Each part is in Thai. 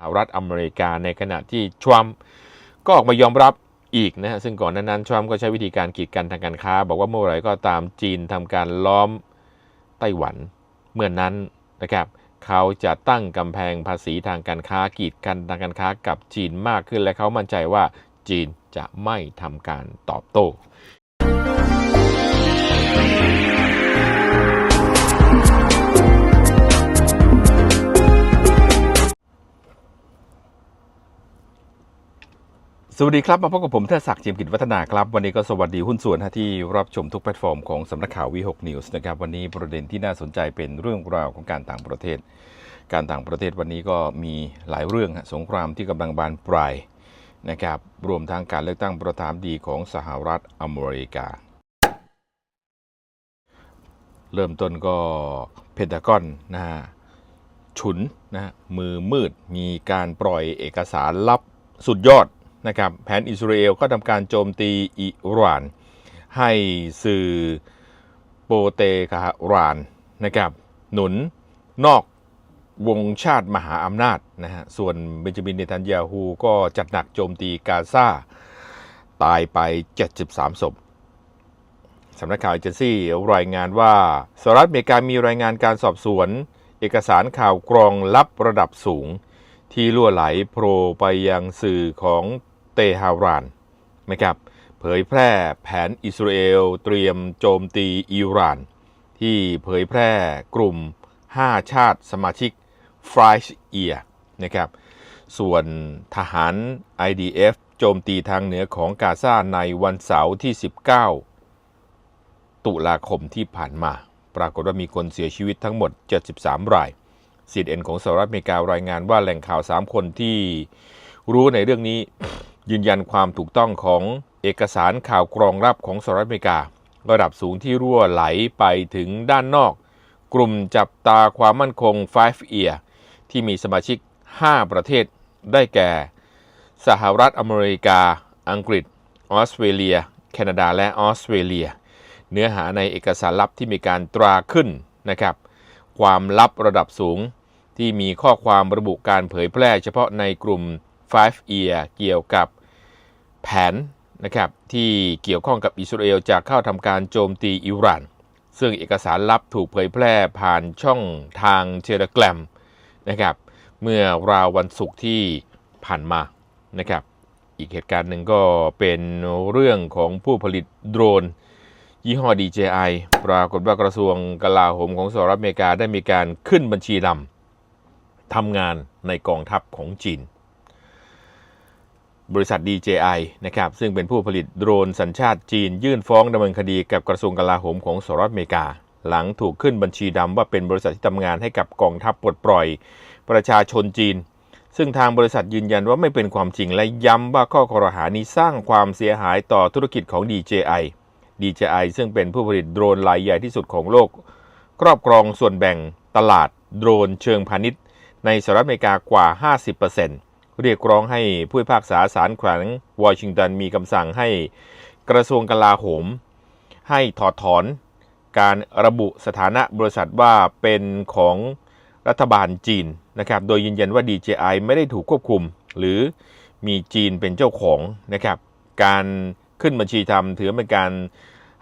สหรัฐอเมริกาในขณะที่ทรัมป์ก็ออกมายอมรับอีกนะฮะซึ่งก่อนนั้นทรัมป์ก็ใช้วิธีการกีดกันทางการค้า บอกว่าเมื่อไหร่ก็ตามจีนทำการล้อมไต้หวันเมื่อนนั้นนะครับเขาจะตั้งกำแพงภาษีทางการค้ากีดกันทางการค้ากับจีนมากขึ้น และเขามั่นใจว่าจีนจะไม่ทำการตอบโต้ สวัสดีครับ มาพบกับผมเทศศักดิ์จิมกิจวัฒนาครับ วันนี้ก็สวัสดีหุ้นส่วนที่รับชมทุกแพลตฟอร์มของสำนักข่าววีหกนิวส์นะครับ วันนี้ประเด็นที่น่าสนใจเป็นเรื่องราวของการต่างประเทศ การต่างประเทศวันนี้ก็มีหลายเรื่องสงครามที่กำลังบานปลายนะครับรวมทั้งการเลือกตั้งประธานดีของสหรัฐอเมริกา เริ่มต้นก็เพนทากอนนะฮะฉุนนะมือมืดมีการปล่อยเอกสารลับสุดยอด นะครับแผนอิสราเอลก็ทำการโจมตีอิหร่าน ให้สื่อโปเตกะรานนะครับหนุนนอกวงชาติมหาอำนาจนะฮะส่วนเบนจามินเนทันยาฮูก็จัดหนักโจมตีกาซาตายไป 73ศพสำนักข่าวเอเจนซี่รายงานว่าสหรัฐอเมริกามีรายงานการสอบสวน เอกสารข่าวกรองลับระดับสูง ที่ล่วไหลโผล่ไปยังสื่อของ เตหะรานนะครับเผยแพร่แผนอิสราเอลเตรียมโจมตีอิหร่าน ที่เผยแพร่กลุ่ม 5 ชาติสมาชิกฟรายเอียนะครับส่วนทหาร IDF โจมตีทางเหนือของกาซาในวันเสาร์ที่ 19 ตุลาคมที่ผ่านมา ปรากฏว่ามีคนเสียชีวิตทั้งหมด 73 ราย CNN ของสหรัฐอเมริการายงานว่าแหล่งข่าว 3 คนที่รู้ในเรื่องนี้ ยืนยันความถูกต้องของเอกสารข่าวกรองลับของสหรัฐอเมริกา ระดับสูงที่รั่วไหลไปถึงด้านนอก กลุ่มจับตาความมั่นคง Five Ear ที่มีสมาชิก 5 ประเทศได้แก่ สหรัฐอเมริกา อังกฤษ ออสเตรเลีย แคนาดาและออสเตรเลีย เนื้อหาในเอกสารลับที่มีการตราขึ้นนะครับ ความลับระดับสูงที่มีข้อความระบุการเผยแพร่เฉพาะในกลุ่ม Five Ear เกี่ยวกับ แผนนะครับที่เกี่ยวข้องกับอิสราเอลจะเข้าทำการโจมตีอิหร่าน ซึ่งเอกสารลับถูกเผยแพร่ผ่านช่องทางเทเลกรมนะครับเมื่อราววันศุกร์ที่ผ่านมานะครับอีกเหตุการณ์หนึ่งก็เป็นเรื่องของผู้ผลิตโดรน ยี่ห้อ DJI ปรากฏว่ากระทรวงกลาโหมของสหรัฐอเมริกาได้มีการขึ้นบัญชีดำทำงานในกองทัพของจีน บริษัท DJI นะครับซึ่งเป็นผู้ผลิตโดรนสัญชาติจีน ยื่นฟ้องดำเนินคดีกับกระทรวงกลาโหมของสหรัฐอเมริกา หลังถูกขึ้นบัญชีดำว่าเป็นบริษัทที่ทำงานให้กับกองทัพปลดปล่อย ประชาชนจีน ซึ่งทางบริษัทยืนยันว่าไม่เป็นความจริงและย้ำว่าข้อกล่าวหานี้สร้างความเสียหายต่อธุรกิจของ DJI DJI ซึ่งเป็นผู้ผลิตโดรนรายใหญ่ที่สุดของโลก ครอบครองส่วนแบ่งตลาดโดรนเชิงพาณิชย์ ในสหรัฐอเมริกากว่า 50% เรียกร้องให้ผู้พิพากษาศาลแขวงวอชิงตันมีคำสั่งให้กระทรวงกลาโหม ให้ถอดถอนการระบุสถานะบริษัทว่าเป็นของรัฐบาลจีนนะครับ โดยยืนยันว่า DJI ไม่ได้ถูกควบคุม หรือมีจีนเป็นเจ้าของนะครับ การขึ้นบัญชีทำถือเป็นการ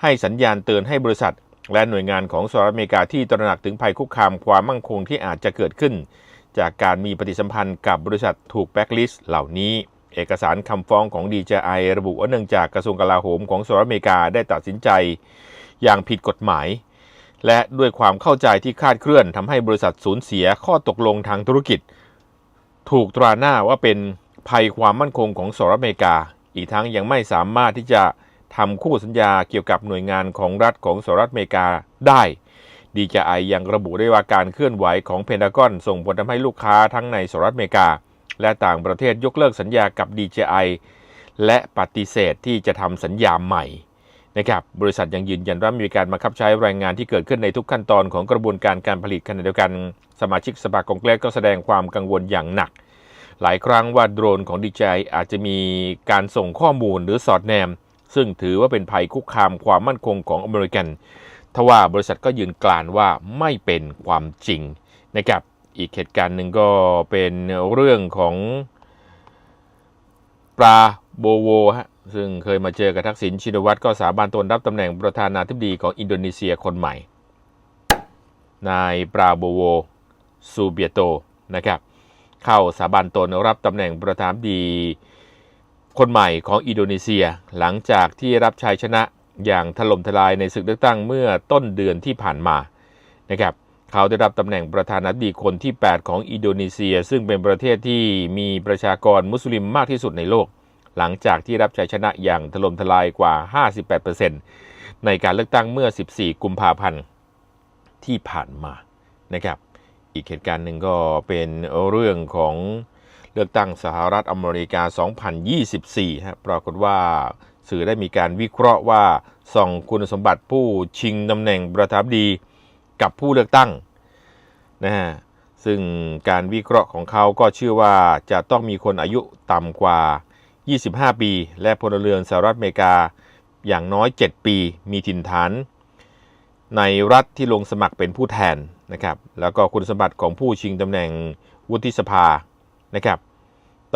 ให้สัญญาณเตือนให้บริษัท และหน่วยงานของสหรัฐอเมริกาที่ตระหนักถึงภัยคุกคามความมั่งคงที่อาจจะเกิดขึ้น จากการมีปฏิสัมพันธ์กับบริษัทถูกแบ็กลิสต์เหล่านี้ เอกสารคำฟ้องของ DJI ระบุว่าเนื่องจากกระทรวงกลาโหมของสหรัฐอเมริกาได้ตัดสินใจ อย่างผิดกฎหมาย และด้วยความเข้าใจที่คาดเคลื่อนทำให้บริษัทสูญเสียข้อตกลงทางธุรกิจ ถูกตราหน้าว่าเป็นภัยความมั่นคงของสหรัฐอเมริกา อีกทั้งยังไม่สามารถที่จะทำคู่สัญญาเกี่ยวกับหน่วยงานของรัฐของสหรัฐอเมริกาได้ DJI ยังระบุได้ว่าการเคลื่อนไหวของเพนทากอนส่งผลทำให้ลูกค้าทั้งในสหรัฐอเมริกา และต่างประเทศยกเลิกสัญญากับ DJI และปฏิเสธที่จะทำสัญญาใหม่นะครับบริษัทยังยืนยันว่ามีการบังคับใช้แรงงานที่เกิดขึ้นในทุกขั้นตอนของกระบวนการการผลิตขณะเดียวกัน สมาชิกสภากองเกรสก็แสดงความกังวลอย่างหนัก หลายครั้งว่าโดรนของ DJI อาจจะมีการส่งข้อมูลหรือสอดแนม ซึ่งถือว่าเป็นภัยคุกคามความมั่นคงของอเมริกัน ทว่าบริษัทก็ยืนกลานว่าไม่เป็นความจริงนะครับ อีกเหตุการณ์หนึ่งก็เป็นเรื่องของปลาโบโวฮะซึ่งเคยมาเจอกับทักษิณชินวัตรก็สาบานตนรับตำแหน่งประธานาธิบดีของอินโดนีเซียคนใหม่ นายปราโบโวซูเบียโตนะครับ เข้าสาบานตนรับตำแหน่งประธานาธิบดีคนใหม่ของอินโดนีเซีย หลังจากที่รับชัยชนะ อย่างถล่มทลายในศึกเลือกตั้งเมื่อต้นเดือนที่ผ่านมานะครับเขาได้รับตำแหน่งประธานาธิบดีคนที่ 8 ของอินโดนีเซีย ซึ่งเป็นประเทศที่มีประชากรมุสลิมมากที่สุดในโลก หลังจากที่รับชัยชนะอย่างถล่มทลายกว่า 58%ในการเลือกตั้งเมื่อ 14 กุมภาพันธ์ที่ผ่านมานะครับอีกเหตุการณ์หนึ่งก็เป็นเรื่องของเลือกตั้งสหรัฐอเมริกา 2024ฮะปรากฏว่า สื่อได้มีการวิเคราะห์ว่าส่องคุณสมบัติผู้ชิงตำแหน่งประธานดีกับผู้เลือกตั้งนะฮะซึ่งการวิเคราะห์ของเขาก็เชื่อว่าจะต้องมีคนอายุต่ำกว่า 25 ปี และพลเรือนสหรัฐอเมริกาอย่างน้อย 7 ปีมีถิ่นฐาน ในรัฐที่ลงสมัครเป็นผู้แทนนะครับแล้วก็คุณสมบัติของผู้ชิงตำแหน่งวุฒิสภานะครับ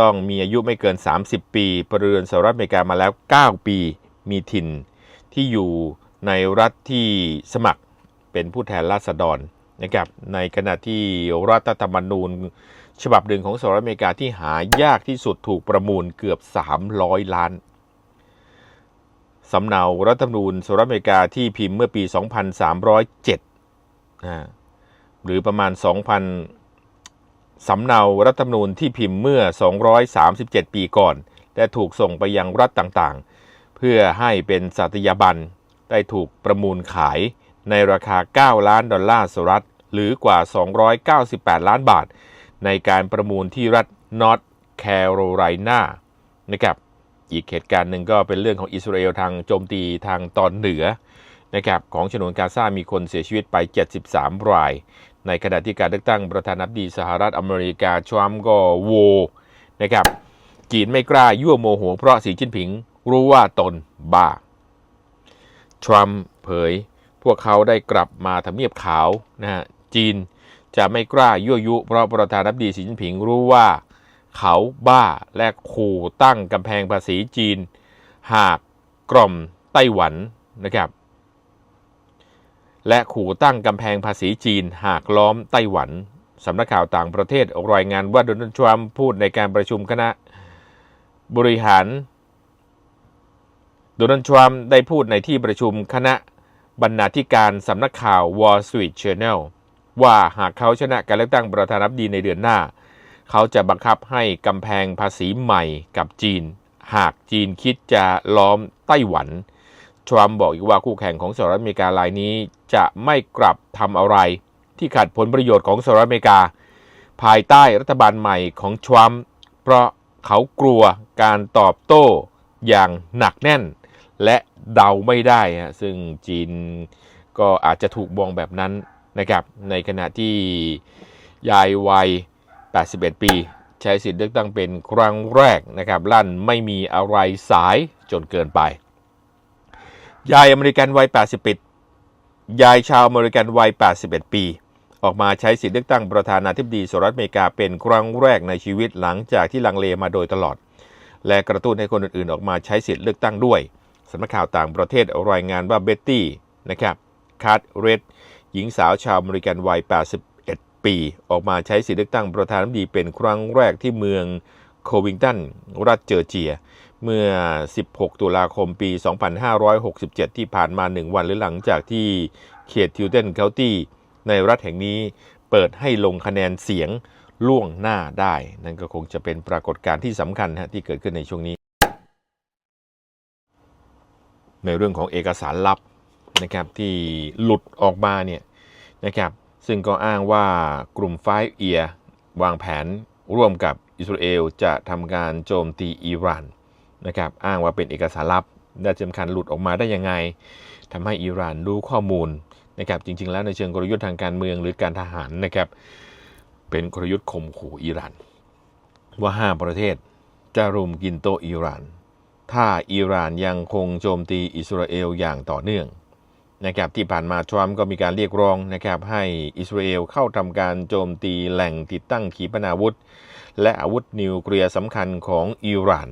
ต้องมีอายุไม่เกิน 30 ปีพลเรือนสหรัฐอเมริกามาแล้ว 9 ปี มีถิ่นที่อยู่ในรัฐที่สมัครเป็นผู้แทนราษฎรนะครับในขณะที่รัฐธรรมนูญ ฉบับหนึ่งของสหรัฐอเมริกาที่หายากที่สุดถูกประมูลเกือบ 300 ล้านสำเนารัฐธรรมนูญสหรัฐอเมริกาที่พิมพ์เมื่อปี 2307นะหรือประมาณ 2,000 สำเนารัฐธรรมนูญที่พิมพ์เมื่อ 237 ปีก่อน และถูกส่งไปยังรัฐต่างๆ เพื่อให้เป็นสัตยาบันได้ถูกประมูลขายในราคา 9 ล้านดอลลาร์สหรัฐ หรือกว่า 298 ล้านบาท ในการประมูลที่รัฐนอร์ทแคโรไลนานะครับอีกเหตุการณ์หนึ่งก็เป็นเรื่องของอิสราเอลทางโจมตีทางตอนเหนือนะครับของฉนวนกาซามีคนเสียชีวิตไป 73 ราย ในขณะที่การเลือกตั้งประธานาธิบดีสหรัฐอเมริกาทรัมป์ก็โวนะครับจีนไม่กล้ายั่วโมโหเพราะสีจิ้นผิงรู้ว่าตนบ้าทรัมป์เผย พวกเขาได้กลับมาทำเนียบขาวนะฮะจีนจะไม่กล้ายั่วยุ เพราะประธานาธิบดีสีจิ้นผิงรู้ว่าเขาบ้าและขู่ตั้งกำแพงภาษีจีน หากกล่อมไต้หวันนะครับ และขู่ตั้งกำแพงภาษีจีนหากล้อมไต้หวันสำนักข่าวต่างประเทศรายงานว่าโดนัลด์ทรัมป์พูดในการประชุมคณะบริหารโดนัลด์ทรัมป์ได้พูดในที่ประชุมคณะบรรณาธิการสำนักข่าว Wall Street Journal ว่าหากเขาชนะการเลือกตั้งประธานาธิบดีในเดือนหน้า เขาจะบังคับให้กำแพงภาษีใหม่กับจีน หากจีนคิดจะล้อมไต้หวัน ทรัมป์บอกอีกว่าคู่แข่งของสหรัฐอเมริการายนี้จะไม่กลับทำอะไร ที่ขัดผลประโยชน์ของสหรัฐอเมริกา ภายใต้รัฐบาลใหม่ของทรัมป์เพราะเขากลัวการตอบโต้อย่างหนักแน่น และเดาไม่ได้ฮะซึ่งจีนก็อาจจะถูกมองแบบนั้นนะครับในขณะที่ยายวัย 81 ปี ใช้สิทธิ์เลือกตั้งเป็นครั้งแรกนะครับลั่นไม่มีอะไรสายจนเกินไป ยายอเมริกันวัย 80 ปียายชาวอเมริกันวัย 81 ปี ออกมาใช้สิทธิเลือกตั้งประธานาธิบดีสหรัฐอเมริกาเป็นครั้งแรกในชีวิตหลังจากที่ลังเลมาโดยตลอด และกระตุ้นให้คนอื่นๆ ออกมาใช้สิทธิเลือกตั้งด้วยสำนักข่าวต่างประเทศรายงานว่าเบ็ตตี้นะครับคาร์ดเรดหญิงสาวชาวอเมริกันวัย 81 ปี ออกมาใช้สิทธิเลือกตั้งประธานาธิบดีเป็นครั้งแรกที่เมือง โควิงตัน รัฐเจอร์เจีย เมื่อ 16 ตุลาคมปี 2567 ที่ผ่านมา 1 วันหรือหลังจากที่เขตทิวเทนเคาตี้ในรัฐแห่งนี้เปิดให้ลงคะแนนเสียงล่วงหน้าได้ นั่นก็คงจะเป็นปรากฏการณ์ที่สำคัญฮะที่เกิดขึ้นในช่วงนี้ ในเรื่องของเอกสารลับนะครับที่หลุดออกมาเนี่ยนะครับซึ่งก็อ้างว่ากลุ่มไฟเอียวางแผนร่วมกับ อิสราเอลจะทำการโจมตีอิหร่านนะครับอ้างว่าเป็นเอกสารลับและสำคัญหลุดออกมาได้ยังไงทำให้อิหร่านรู้ข้อมูลนะครับจริง ๆ แล้วในเชิงกลยุทธ์ทางการเมืองหรือการทหารนะครับเป็นกลยุทธ์ข่มขู่อิหร่าน ว่าห้าประเทศจะรุมกินโตอิหร่าน ถ้าอิหร่านยังคงโจมตีอิสราเอลอย่างต่อเนื่องนะครับที่ผ่านมาทรัมป์ก็มีการเรียกร้องนะครับให้อิสราเอลเข้าทำการโจมตีแหล่งติดตั้งขีปนาวุธ และอาวุธนิวเคลียร์สำคัญของอิหร่าน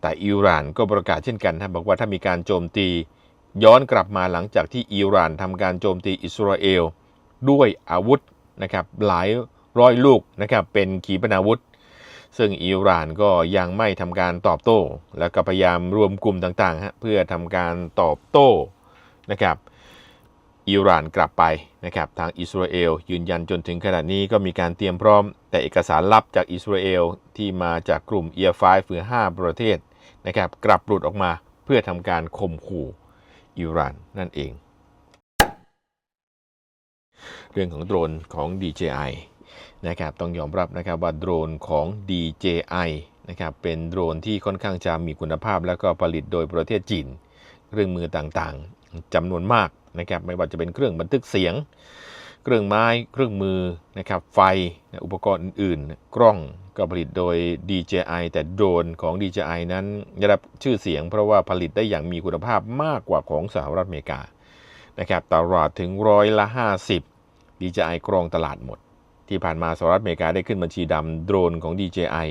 แต่อิหร่านก็ประกาศเช่นกันนะบอกว่าถ้ามีการโจมตี ย้อนกลับมาหลังจากที่อิหร่านทำการโจมตีอิสราเอล ด้วยอาวุธนะครับหลายร้อยลูกนะครับเป็นขีปนาวุธ ซึ่งอิหร่านก็ยังไม่ทำการตอบโต้ แล้วก็พยายามรวมกลุ่มต่างๆฮะเพื่อทำการตอบโต้นะครับ อิหร่านกลับไปนะครับทางอิสราเอลยืนยันจนถึงขณะนี้ก็มีการเตรียมพร้อม แต่เอกสารลับจากอิสราเอลที่มาจากกลุ่มเอียไฟฝือ5ประเทศนะครับกลับหลุดออกมาเพื่อทำการข่มขู่อิหร่านนั่นเอง เรื่องของโดรนของ DJI นะครับต้องยอมรับนะครับว่าโดรนของ DJI นะครับเป็นโดรนที่ค่อนข้างจะมีคุณภาพ แล้วก็ผลิตโดยประเทศจีน เครื่องมือต่างๆจำนวนมาก นะครับไม่ว่าจะเป็นเครื่องบันทึกเสียง เครื่องไม้เครื่องมือนะครับไฟอุปกรณ์อื่นๆกล้องก็ผลิตโดย DJI แต่โดรนของ DJI นั้นได้รับชื่อเสียงเพราะว่าผลิตได้อย่างมีคุณภาพมากกว่าของสหรัฐอเมริกานะครับตลาดถึงร้อยละ 50 DJI กรองตลาดหมด ที่ผ่านมาสหรัฐอเมริกาได้ขึ้นบัญชีดำโดรนของ DJI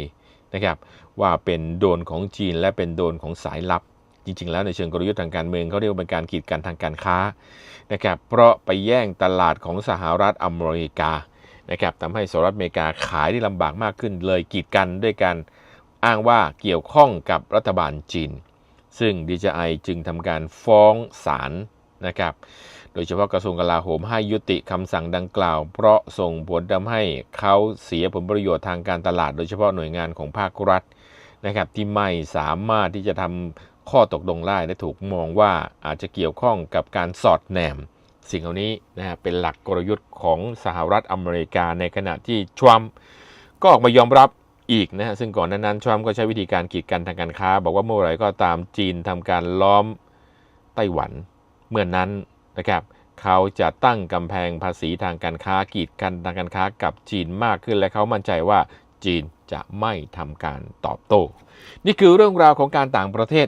นะครับว่าเป็นโดรนของจีนและเป็นโดรนของสายลับ จริง ๆ แล้วในเชิงกลยุทธ์ทางการเมืองเขาเรียกว่าเป็นการกีดกันทางการค้านะครับเพราะไปแย่งตลาดของสหรัฐอเมริกานะครับทำให้สหรัฐอเมริกาขายได้ลำบากมากขึ้น เลยกีดกันด้วยการอ้างว่าเกี่ยวข้องกับรัฐบาลจีน ซึ่ง DJI จึงทำการฟ้องศาลนะครับโดยเฉพาะกระทรวงกลาโหมให้ยุติคำสั่งดังกล่าว เพราะส่งผลทำให้เขาเสียผลประโยชน์ทางการตลาด โดยเฉพาะหน่วยงานของภาครัฐนะครับที่ไม่สามารถที่จะทำ ข้อตกลงได้และถูกมองว่าอาจจะเกี่ยวข้องกับการสอดแนม สิ่งเหล่านี้นะฮะเป็นหลักกลยุทธ์ของสหรัฐอเมริกาในขณะที่ทรัมป์ก็ออกมายอมรับอีกนะฮะซึ่งก่อนนั้นทรัมป์ก็ใช้วิธีการกีดกันทางการค้า บอกว่าเมื่อไหร่ก็ตามจีนทำการล้อมไต้หวันเมื่อนนั้นนะครับเขาจะตั้งกำแพงภาษีทางการค้ากีดกันทางการค้ากับจีนมากขึ้น และเขามั่นใจว่าจีนจะไม่ทำการตอบโต้ นี่คือเรื่องราวของการต่างประเทศ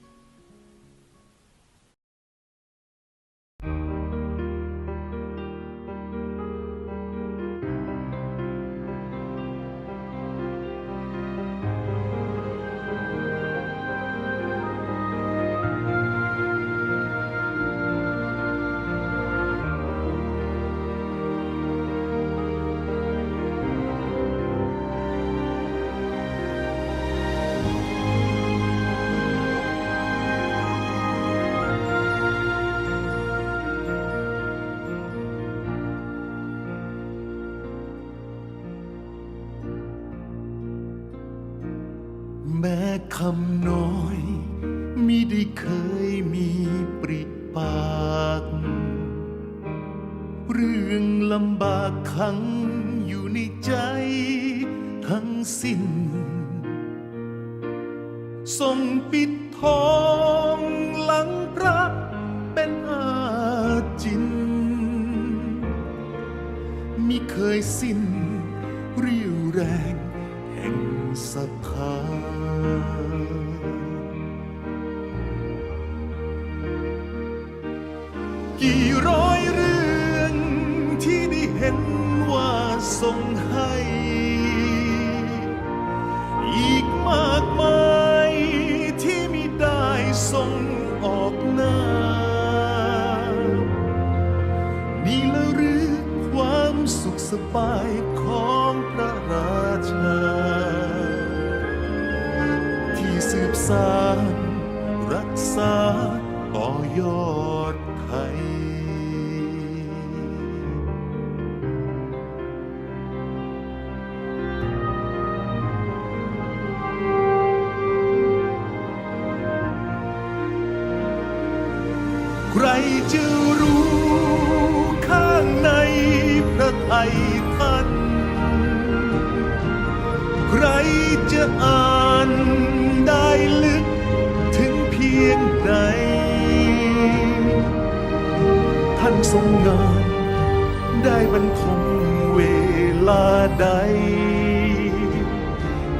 สิ้นส่งปิดทองหลังพระเป็นอาจินมิเคยสิ้น ใครจะรู้ข้างในพระไทยท่าน ใครจะอ่านได้ลึกถึงเพียงไหนท่านทรงงานได้บรรทมเวลาใด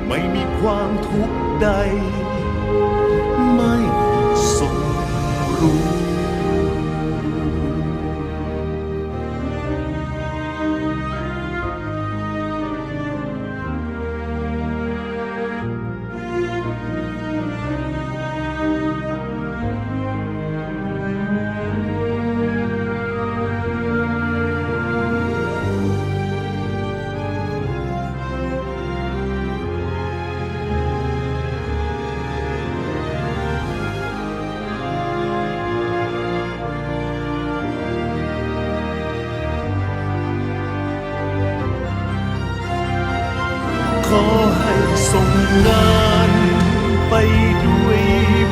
ไม่มีความทุกข์ใด อให้ทรงงานไปด้วย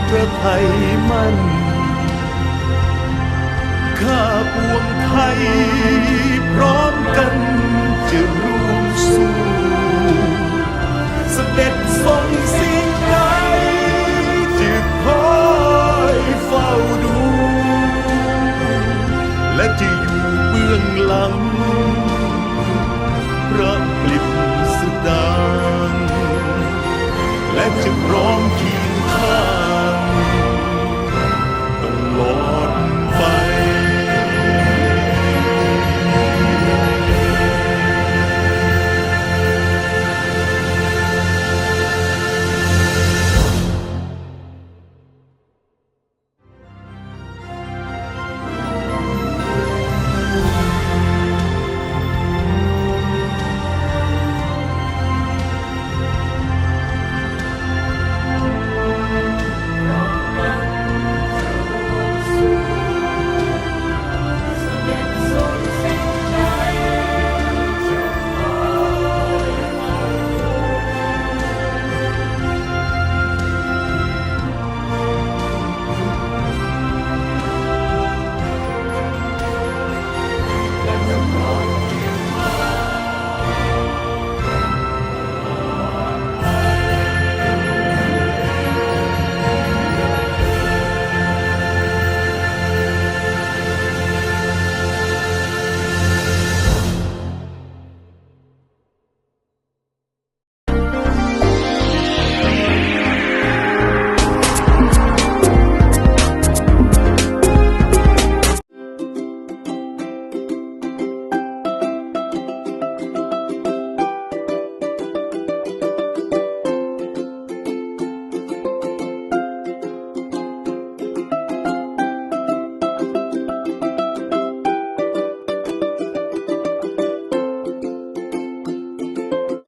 พระไทยมั่น ข้าปวงไทยพร้อมกันจะร่วมสู้เสด็จทรงสิ่งใดจะคอยเฝ้าดู และจะอยู่เบื้องหลังพระ ปลิบ